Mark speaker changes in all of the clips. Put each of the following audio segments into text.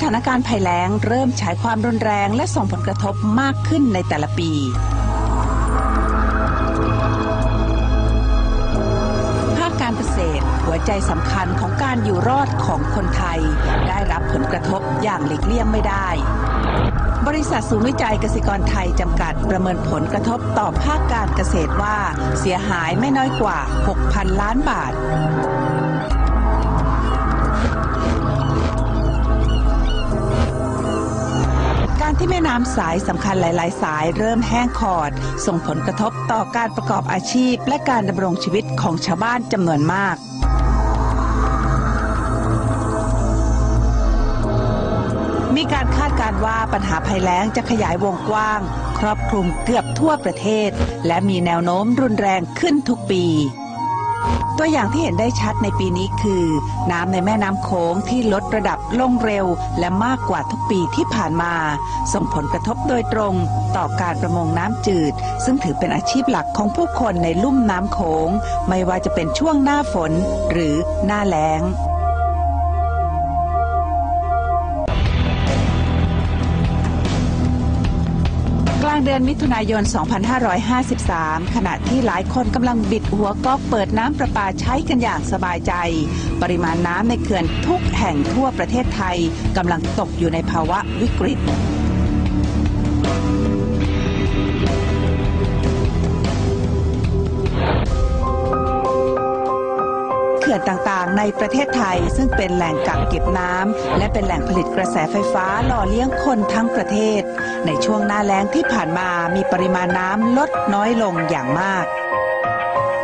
Speaker 1: สถานการณ์ภัยแล้งเริ่มฉายความรุนแรงและส่งผลกระทบมากขึ้นในแต่ละปี ภาคการเกษตรหัวใจสำคัญของการอยู่รอดของคนไทย ได้รับผลกระทบอย่างหลีกเลี่ยงไม่ได้ บริษัทศูนย์วิจัยเกษตรกรไทยจำกัดประเมินผลกระทบต่อภาคการเกษตรว่า เสียหายไม่น้อยกว่า 6,000 ล้านบาท แม่น้ำสายสำคัญหลาย ๆ สายเริ่มแห้งขอด ส่งผลกระทบต่อการประกอบอาชีพ และการดำรงชีวิตของชาวบ้านจำนวนมากมีการคาดการณ์ว่าปัญหาภัยแล้งจะขยายวงกว้าง ครอบคลุมเกือบทั่วประเทศ และมีแนวโน้มรุนแรงขึ้นทุกปี ตัวอย่างที่เห็นได้ชัดในปีนี้คือ น้ำในแม่น้ำโขงที่ลดระดับลงเร็ว และมากกว่าทุกปีที่ผ่านมา ส่งผลกระทบโดยตรงต่อการประมงน้ำจืด ซึ่งถือเป็นอาชีพหลักของผู้คนในลุ่มน้ำโขงไม่ว่าจะเป็นช่วงหน้าฝนหรือหน้าแล้ง เดือนมิถุนายน 2553 ขณะที่หลายคนกำลังบิดหัวก๊อกเปิดน้ำประปาใช้กันอย่างสบายใจ ปริมาณน้ำในเขื่อนทุกแห่งทั่วประเทศไทยกำลังตกอยู่ในภาวะวิกฤต อนต่างๆ ในประเทศไทย ซึ่งเป็นแหล่งกักเก็บน้ำและเป็นแหล่งผลิตกระแสไฟฟ้าหล่อเลี้ยงคนทั้งประเทศ ในช่วงหน้าแล้งที่ผ่านมามีปริมาณน้ำลดน้อยลงอย่างมาก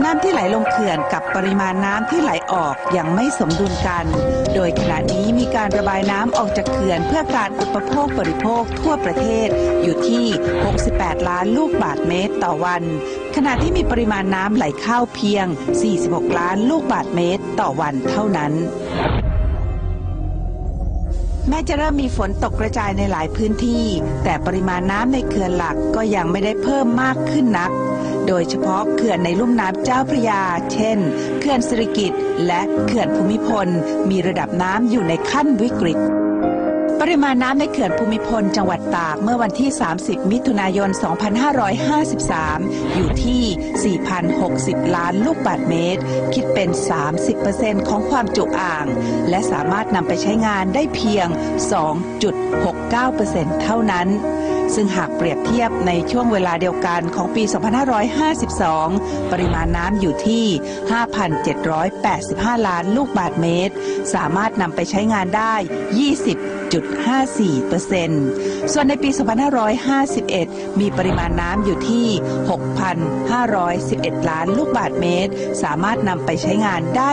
Speaker 1: น้ำที่ไหลลงเขื่อนกับปริมาณน้ำที่ไหลออกยังไม่สมดุลกัน โดยขณะนี้มีการระบายน้ำออกจากเขื่อนเพื่อการอุปโภคบริโภคทั่วประเทศอยู่ที่ 68 ล้านลูกบาทเมตรต่อวัน ขณะที่มีปริมาณน้ำไหลเข้าเพียง 46 ล้านลูกบาทเมตรต่อวันเท่านั้น แม้จะเริ่มมีฝนตกกระจายในหลายพื้นที่ แต่ปริมาณน้ำในเขื่อนหลักก็ยังไม่ได้เพิ่มมากขึ้นนัก โดยเฉพาะเขื่อนในลุ่มน้ำเจ้าพระยา เช่น เขื่อนสิริกิตและเขื่อนภูมิพล มีระดับน้ำอยู่ในขั้นวิกฤต ปริมาณน้ำในเขื่อนภูมิพลจังหวัดตากเมื่อวันที่ 30 มิถุนายน 2553 อยู่ที่ 4,060 ล้านลูกบาศก์เมตร คิดเป็น 30%ของความจุอ่าง และสามารถนำไปใช้งานได้เพียง 2.69%เท่านั้น ซึ่งหากเปรียบเทียบในช่วงเวลาเดียวกันของปี 2552 ปริมาณน้ำอยู่ที่ 5,785 ล้านลูกบาศก์เมตร สามารถนำไปใช้งานได้ 20 4.54%ส่วนในปี 2551 มีปริมาณน้ำอยู่ที่ 6,511 ล้านลูกบาศก์เมตร สามารถนำไปใช้งานได้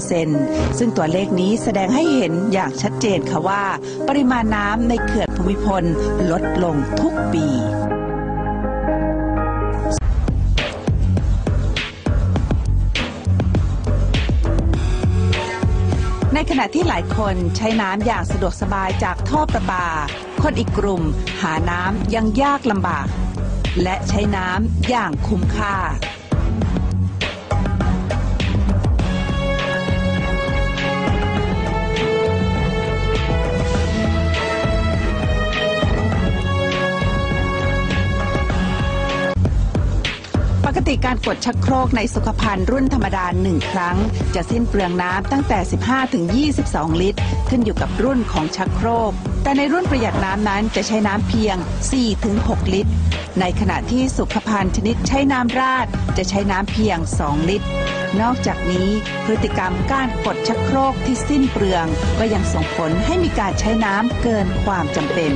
Speaker 1: 28%ซึ่งตัวเลขนี้แสดงให้เห็นอย่างชัดเจนค่ะว่า ปริมาณน้ำในเขื่อนภูมิพลลดลงทุกปี ในขณะที่หลายคนใช้น้ำอย่างสะดวกสบายจากท่อประปา คนอีกกลุ่มหาน้ำยังยากลำบาก และใช้น้ำอย่างคุ้มค่า กติการกดชักโครกในสุขภัณฑ์รุ่นธรรมดาหนึ่งครั้ง จะสิ้นเปลืองน้ำตั้งแต่ 15ถึง22 ลิตร ขึ้นอยู่กับรุ่นของชักโครก แต่ในรุ่นประหยัดน้ำนั้นจะใช้น้ำเพียง4ถึง6ลิตร ในขณะที่สุขภัณฑ์ชนิดใช้น้ำราดจะใช้น้ำเพียง 2 ลิตร นอกจากนี้พฤติกรรมการกดชักโครกที่สิ้นเปลือง ก็ยังส่งผลให้มีการใช้น้ำเกินความจำเป็น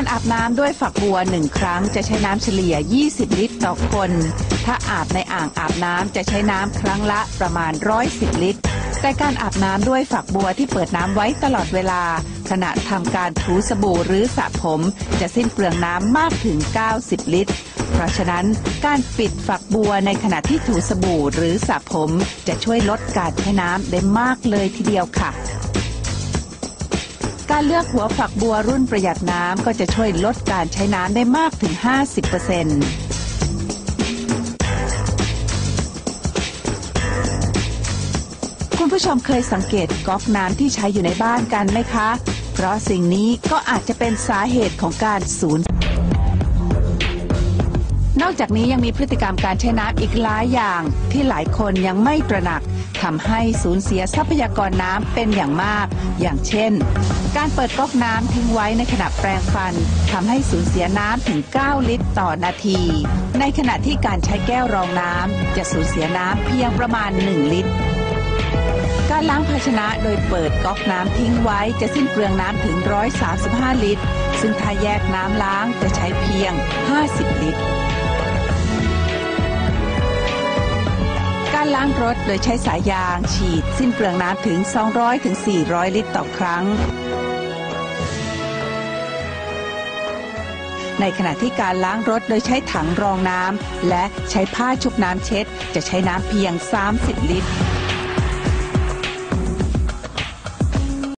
Speaker 1: การอาบน้ำด้วยฝักบัวหนึ่งครั้งจะใช้น้ำเฉลี่ย 20 ลิตรต่อคน ถ้าอาบในอ่างอาบน้ำจะใช้น้ำครั้งละประมาณ 110 ลิตร แต่การอาบน้ำด้วยฝักบัวที่เปิดน้ำไว้ตลอดเวลา ขณะทำการถูสบู่หรือสระผม จะสิ้นเปลืองน้ำมากถึง 90 ลิตร เพราะฉะนั้นการปิดฝักบัวในขณะที่ถูสบู่หรือสระผม จะช่วยลดการใช้น้ำได้มากเลยทีเดียวค่ะ การเลือกหัวฝักบัวรุ่นประหยัดน้ำก็จะช่วยลดการใช้น้ำได้มากถึง 50%คุณผู้ชมเคยสังเกตก๊อกน้ำที่ใช้อยู่ในบ้านกันไหมคะ เพราะสิ่งนี้ก็อาจจะเป็นสาเหตุของการสูญ อกจากนี้ยังมีพฤติกรรมการใช้น้ำอีกหลายอย่าง ที่หลายคนยังไม่ตระหนักทำให้สูญเสียทรัพยากรน้ำเป็นอย่างมาก อย่างเช่น การเปิดก๊อกน้ำทิ้งไว้ในขณะแปรงฟันทำให้สูญเสียน้ำถึง 9 ลิตรต่อนาที ในขณะที่การใช้แก้วรองน้ำจะสูญเสียน้ำเพียงประมาณ 1 ลิตรการล้างภาชนะโดยเปิดก๊อกน้ำทิ้งไว้จะสิ้นเปลืองน้ำถึง 135 ลิตร ซึ่งถ้าแยกน้ำล้างจะใช้เพียง 50 ลิตร การล้างรถโดยใช้สายยาง ฉีด สิ้นเปลืองน้ำถึง 200ถึง400ลิตรต่อครั้ง ในขณะที่การล้างรถโดยใช้ถังรองน้ำและใช้ผ้าชุบน้ำเช็ด จะใช้น้ำเพียง 30 ลิตร